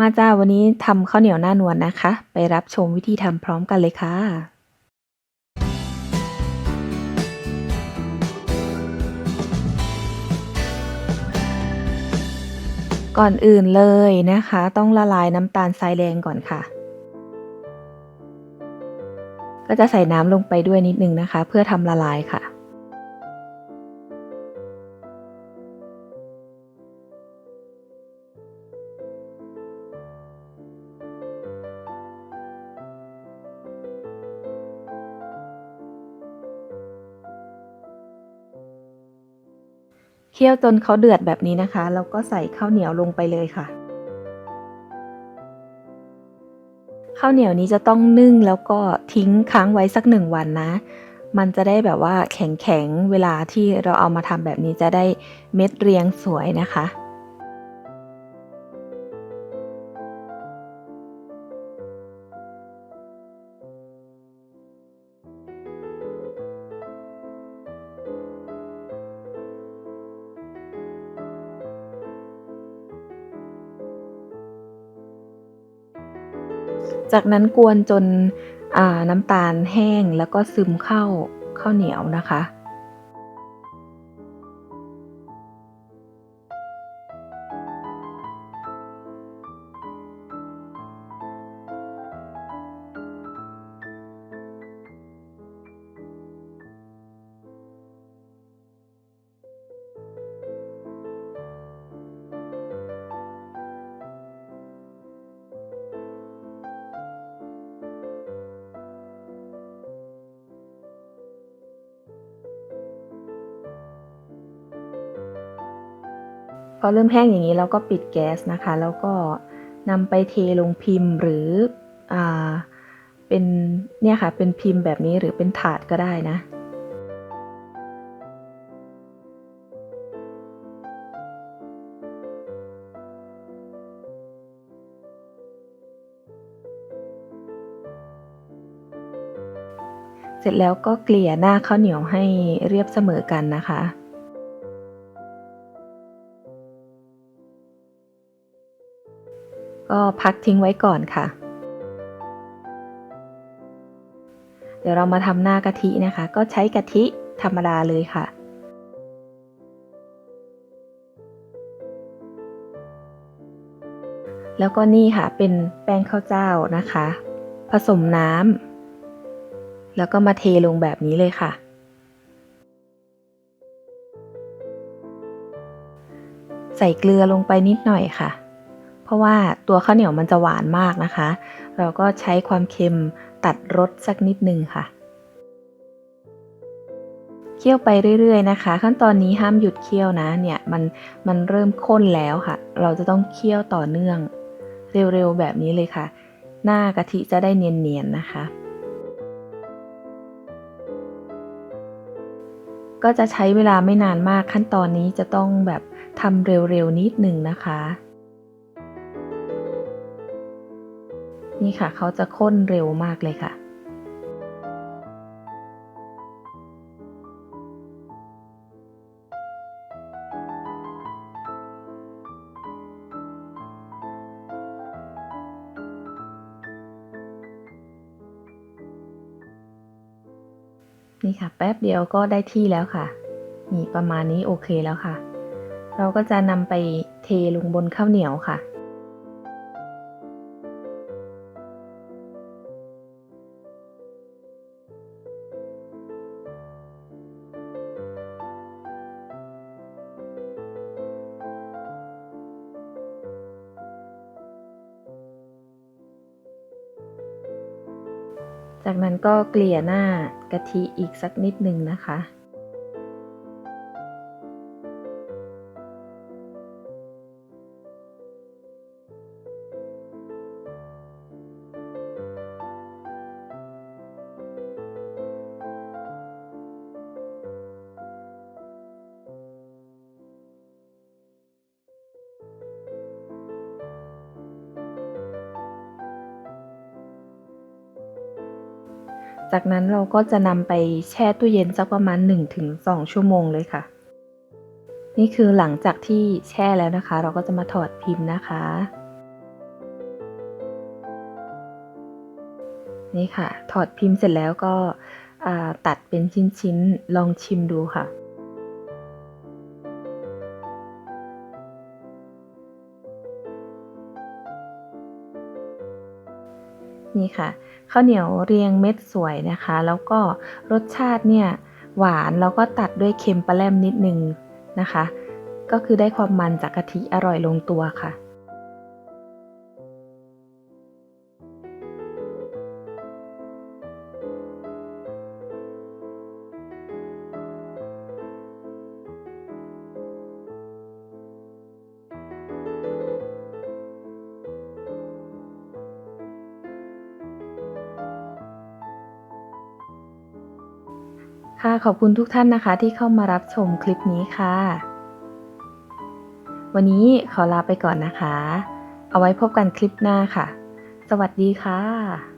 มาจ้าวันนี้ทำข้าวเหนียวหน้านวลนะคะ ไปรับชมวิธีทำพร้อมกันเลยค่ะ ก่อนอื่นเลยนะคะ ต้องละลายน้ำตาลทรายแดงก่อนค่ะ ก็จะใส่น้ำลงไปด้วยนิดนึงนะคะ เพื่อทำละลายค่ะ เคี่ยวจนเขาเดือดแบบนี้นะคะ แล้วก็ใส่ข้าวเหนียวลงไปเลยค่ะ ข้าวเหนียวนี้จะต้องนึ่งแล้วก็ทิ้งค้างไว้สักหนึ่งวันนะ มันจะได้แบบว่าแข็งๆ เวลาที่เราเอามาทำแบบนี้จะได้เม็ดเรียงสวยนะคะ จากนั้นกวนจนน้ำตาลแห้งแล้วก็ซึมเข้าข้าวเหนียวนะคะ อเริ่มแห้งอย่างนี้เราก็ปิดแก๊สนะคะ แล้วก็นำไปเทลงพิมพ์หรืออ่าเป็นเนี่ยค่ะเป็นพิมพ์แบบนี้หรือเป็นถาดก็ได้นะเสร็จแล้วก็เกลี่ยหน้าข้าวเหนียวให้เรียบเสมอกันนะคะ ก็พักทิ้งไว้ก่อนค่ะ เดี๋ยวเรามาทำหน้ากะทินะคะ ก็ใช้กะทิธรรมดาเลยค่ะแล้วก็นี่ค่ะเป็นแป้งข้าวเจ้านะคะ ผสมน้ำแล้วก็มาเทลงแบบนี้เลยค่ะ ใส่เกลือลงไปนิดหน่อยค่ะ เพราะว่าตัวข้าวเหนียวมันจะหวานมากนะคะ เราก็ใช้ความเค็มตัดรสสักนิดนึงค่ะ เคี่ยวไปเรื่อยๆนะคะ ขั้นตอนนี้ห้ามหยุดเคี่ยวนะเนี่ยมันมันเริ่มข้นแล้วค่ะ เราจะต้องเคี่ยวต่อเนื่อง เร็วๆแบบนี้เลยค่ะ หน้ากะทิจะได้เนียนๆนะคะก็จะใช้เวลาไม่นานมากขั้นตอนนี้จะต้องแบบทำเร็วๆนิดหนึ่งนะคะ นี่ค่ะ เขาจะข้นเร็วมากเลยค่ะนี่ค่ะ แป๊บเดียวก็ได้ที่แล้วค่ะ นี่ประมาณนี้โอเคแล้วค่ะ เราก็จะนำไปเทลงบนข้าวเหนียวค่ะ จากนั้นก็เกลี่ยหน้ากะทิอีกสักนิดหนึ่งนะคะ จากนั้นเราก็จะนำไปแช่ตู้เย็นสักประมาณ 1-2 ชั่วโมงเลยค่ะ นี่คือหลังจากที่แช่แล้วนะคะ เราก็จะมาถอดพิมพ์นะคะ นี่ค่ะ ถอดพิมพ์เสร็จแล้วก็ตัดเป็นชิ้นๆ ลองชิมดูค่ะ นี่ค่ะข้าวเหนียวเรียงเม็ดสวยนะคะ แล้วก็รสชาติเนี่ยหวานแล้วก็ตัดด้วยเค็มปลาแรมนิดนึงนะคะ ก็คือได้ความมันจากกะทิอร่อยลงตัวค่ะ ค่ะขอบคุณทุกท่านนะคะที่เข้ามารับชมคลิปนี้ค่ะ วันนี้ขอลาไปก่อนนะคะ เอาไว้พบกันคลิปหน้าค่ะ สวัสดีค่ะ